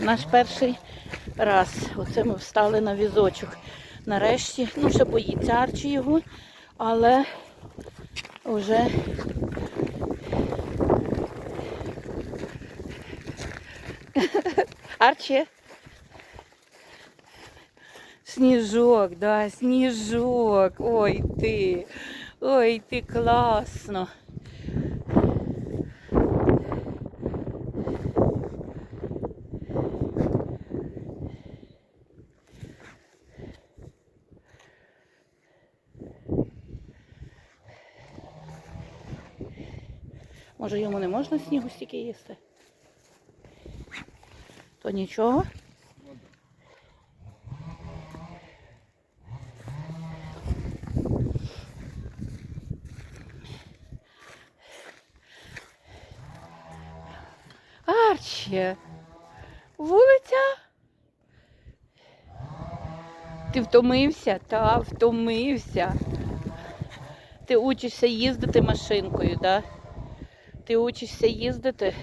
наш перший раз. Оце ми встали на візочок. Нарешті, ну ще боїться Арчі його, але вже Арчі. Сніжок, да, сніжок. Ой ти. Ой, ти класно. Може йому не можна снігу стільки їсти? То нічого. Арчі, вулиця? Ти втомився? Та, втомився. Ти учишся їздити машинкою, так? Да? Ти учишся їздити?